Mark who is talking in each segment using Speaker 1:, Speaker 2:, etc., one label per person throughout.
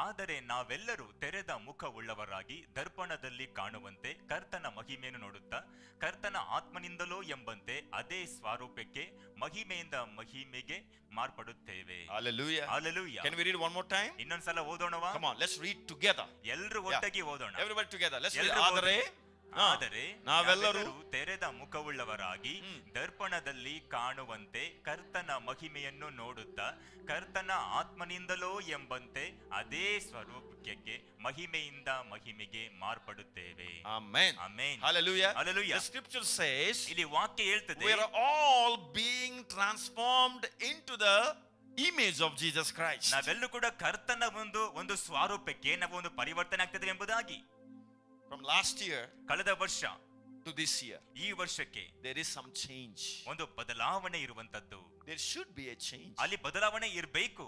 Speaker 1: ಆದರೆ ನಾವೆಲ್ಲರೂ ತೆರೆದ ಮುಖವುಳ್ಳವರಾಗಿ ದರ್ಪಣದಲ್ಲಿ ಕಾಣುವಂತೆ ಕರ್ತನ ಮಹಿಮೆಯನ್ನು ನೋಡುತ್ತಾ ಕರ್ತನ ಆತ್ಮನಿಂದಲೋ ಎಂಬಂತೆ ಅದೇ ಸ್ವರೂಪಕ್ಕೆ ಮಹಿಮೆಯಿಂದ ಮಹಿಮೆಗೆ ಮಾರ್ಪಡುತ್ತೇವೆ
Speaker 2: Hallelujah.
Speaker 1: Hallelujah.
Speaker 2: Can we read one more time?
Speaker 1: ಇನ್ನೊಂದ್ಸಲ ಓದೋಣವಾ
Speaker 2: Come on, let's read together.
Speaker 1: ಎಲ್ರು ಒಟ್ಟಾಗಿ ಓದೋಣ
Speaker 2: Everybody together. Let's read.
Speaker 1: ಎಲ್ರು
Speaker 2: ಆದರೆ ಹಾ,
Speaker 1: ಆದರೆ
Speaker 2: ನಾವೆಲ್ಲರೂ
Speaker 1: ತೆರೆದ ಮುಖವುಳ್ಳವರಾಗಿ ದರ್ಪಣದಲ್ಲಿ ಕಾಣುವಂತೆ ಕರ್ತನ ಮಹಿಮೆಯನ್ನು ನೋಡುತ್ತಾ ಕರ್ತನ ಆತ್ಮನಿಂದಲೋ ಎಂಬಂತೆ ಅದೇ ಸ್ವರೂಪಕ್ಕೆ ಮಹಿಮೆಯಿಂದ ಮಹಿಮೆಗೆ ಮಾರ್ಪಡುತ್ತೇವೆ
Speaker 2: amen
Speaker 1: Amen.
Speaker 2: Hallelujah.
Speaker 1: Hallelujah.
Speaker 2: The scripture says
Speaker 1: ಇಲ್ಲಿ ವಾಕ್ಯ ಹೇಳ್ತದೆ
Speaker 2: we are all being transformed into the of Jesus Jesus Christ.
Speaker 1: ನಾವೆಲ್ಲೂ ಕೂಡ ಕರ್ತನ ಒಂದು ಒಂದು ಸ್ವರೂಪಕ್ಕೆ ನಾವು ಒಂದು ಪರಿವರ್ತನೆ ಆಗ್ತದೆ ಎಂಬುದಾಗಿ
Speaker 2: From last year
Speaker 1: ಕಳೆದ ವರ್ಷ
Speaker 2: to this year,
Speaker 1: ಈ ವರ್ಷಕ್ಕೆ
Speaker 2: there is some change.
Speaker 1: ಒಂದು ಬದಲಾವಣೆ ಇರುವಂತದ್ದು
Speaker 2: There should be a change.
Speaker 1: ಅಲ್ಲಿ ಬದಲಾವಣೆ ಇರಬೇಕು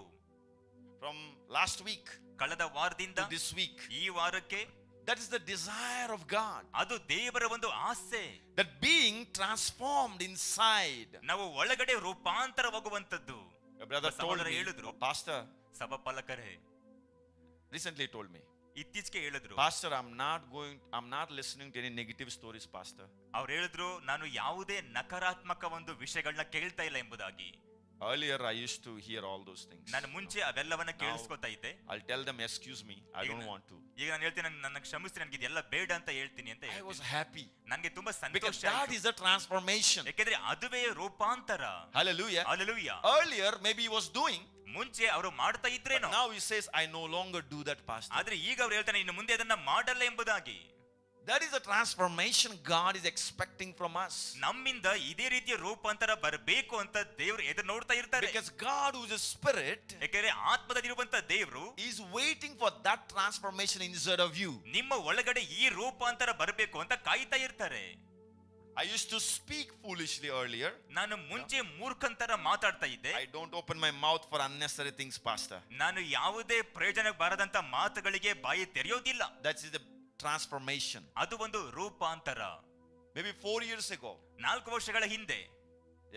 Speaker 2: From last week
Speaker 1: ಕಳೆದ ವಾರದಿಂದ
Speaker 2: to this week,
Speaker 1: ಈ ವಾರಕ್ಕೆ
Speaker 2: that is the desire of God.
Speaker 1: ಅದು ದೇವರ ಒಂದು ಆಸೆ
Speaker 2: That being transformed inside.
Speaker 1: ನಾವು ಒಳಗಡೆ ರೂಪಾಂತರವಾಗುವಂತದ್ದು
Speaker 2: Your brother told me,
Speaker 1: ಹೇಳಿದ್ರು.
Speaker 2: Pastor
Speaker 1: ಸಭಾಪಾಲಕರೇ
Speaker 2: recently told me,
Speaker 1: ಇತ್ತೀಚೆಗೆ ಹೇಳಿದ್ರು
Speaker 2: pastor I am not going I am not listening to any negative stories pastor
Speaker 1: ಅವ್ರು ಹೇಳಿದ್ರು ನಾನು ಯಾವುದೇ ನಕಾರಾತ್ಮಕ ಒಂದು ವಿಷಯಗಳನ್ನ ಕೇಳ್ತಾ ಇಲ್ಲ ಎಂಬುದಾಗಿ
Speaker 2: earlier i used to hear all those things
Speaker 1: ನಾನು ಮುಂಚೆ ಅದೆಲ್ಲವನ್ನ ಕೇಳಿಸ್ಕೊತಾ ಇದ್ದೆ
Speaker 2: i'll tell them excuse me i don't want to
Speaker 1: ಈಗ ನಾನು ಹೇಳ್ತೀನಿ ನನ್ನ ಕ್ಷಮಿಸಿ ನನಗೆ ಇದೆಲ್ಲ ಬೇಡ ಅಂತ ಹೇಳ್ತೀನಿ ಅಂತ
Speaker 2: i was happy
Speaker 1: ನನಗೆ ತುಂಬಾ ಸಂತೋಷ
Speaker 2: that is a transformation
Speaker 1: ಏಕೆಂದರೆ ಅದುವೇ ರೂಪಾಂತರ
Speaker 2: hallelujah
Speaker 1: hallelujah
Speaker 2: earlier maybe he was doing
Speaker 1: ಮುಂಚೆ ಅವರು ಮಾಡ್ತಾ
Speaker 2: ಇದ್ರೆ
Speaker 1: ಇದ್ರೇನೋ
Speaker 2: now he says, I no longer do that, Pastor.
Speaker 1: ಆದ್ರೆ ಈಗ ಅವ್ರು ಹೇಳ್ತಾನೆ ಇನ್ನು ಮುಂದೆ ಅದನ್ನ ಮಾಡಲ್ಲ ಎಂಬುದಾಗಿ
Speaker 2: That is the transformation God is expecting from us.
Speaker 1: ನಮ್ಮಿಂದ ಇದೇ ರೀತಿಯ ರೂಪಾಂತರ ಬರಬೇಕು ಅಂತ ದೇವ್ರು ಎದುರು ನೋಡ್ತಾ ಇರ್ತಾರೆ
Speaker 2: Because God, who is a spirit,
Speaker 1: ಯಾಕೆಂದ್ರೆ ಆತ್ಮದಲ್ಲಿರುವಂತ ದೇವ್ರು
Speaker 2: is waiting for that transformation inside of you.
Speaker 1: ನಿಮ್ಮ ಒಳಗಡೆ ಈ ರೂಪಾಂತರ ಬರಬೇಕು ಅಂತ ಕಾಯ್ತಾ ಇರ್ತಾರೆ
Speaker 2: I used to speak foolishly earlier.
Speaker 1: ನಾನು ಮುಂಚೆ ಮೂರ್ಖಂತರ ಮಾತಾಡ್ತಾ ಇದ್ದೆ
Speaker 2: I don't open my mouth for unnecessary things, Pastor.
Speaker 1: ನಾನು ಯಾವುದೇ ಪ್ರಯೋಜನ ಬಾರದಂತ ಮಾತುಗಳಿಗೆ ಬಾಯಿ ತೆರೆಯೋದಿಲ್ಲ
Speaker 2: That is the transformation.
Speaker 1: ಅದು ಒಂದು ರೂಪಾಂತರ
Speaker 2: Maybe four years ago,
Speaker 1: ನಾಲ್ಕು ವರ್ಷಗಳ ಹಿಂದೆ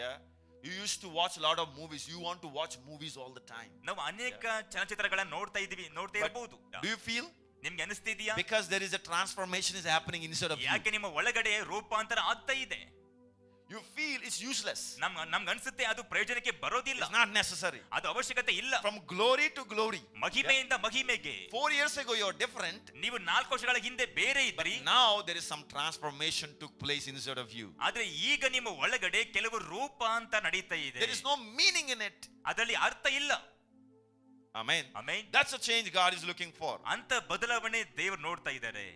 Speaker 2: yeah, you used to watch a lot of movies. You want to watch movies all the time.
Speaker 1: ನಾವು ಅನೇಕ ಚಲನಚಿತ್ರಗಳನ್ನ ನೋಡ್ತಾ ಇದೀವಿ ನೋಡ್ತಾ
Speaker 2: But
Speaker 1: ಇರಬಹುದು
Speaker 2: do you feel?
Speaker 1: ನಿಮ್ಗೆ ಅನಿಸ್ತಿದ್ಯಾ
Speaker 2: Because there is a transformation is happening inside of you.
Speaker 1: ಯಾಕೆ ನಿಮ್ಮ ಒಳಗಡೆ ರೂಪಾಂತರ ಆಗ್ತಾ ಇದೆ
Speaker 2: You feel it's useless.
Speaker 1: ನಮ್ ನಮ್ಗೆ ಅನ್ಸುತ್ತೆ ಅದು ಪ್ರಯೋಜನಕ್ಕೆ ಬರೋದಿಲ್ಲ
Speaker 2: It's not necessary.
Speaker 1: ಅದು ಅವಶ್ಯಕತೆ ಇಲ್ಲ
Speaker 2: From glory to glory.
Speaker 1: ಮಹಿಮೆಯಿಂದ ಮಹಿಮೆಗೆ
Speaker 2: Four years ago, you're different.
Speaker 1: ನೀವು ನಾಲ್ಕು ವರ್ಷಗಳ ಹಿಂದೆ ಬೇರೆ
Speaker 2: But
Speaker 1: ಇದ್ರಿ
Speaker 2: now there is some transformation took place inside of you.
Speaker 1: ಆದ್ರೆ ಈಗ ನಿಮ್ಮ ಒಳಗಡೆ ಕೆಲವು ರೂಪಾಂತರ ನಡೀತಾ ಇದೆ
Speaker 2: There is no meaning in it.
Speaker 1: ಅದರಲ್ಲಿ ಅರ್ಥ ಇಲ್ಲ
Speaker 2: Amen.
Speaker 1: Amen
Speaker 2: That's a change God is looking for.
Speaker 1: ಅಂತ ಬದಲಾವಣೆ ದೇವರು ನೋಡ್ತಾ ಇದ್ದಾರೆ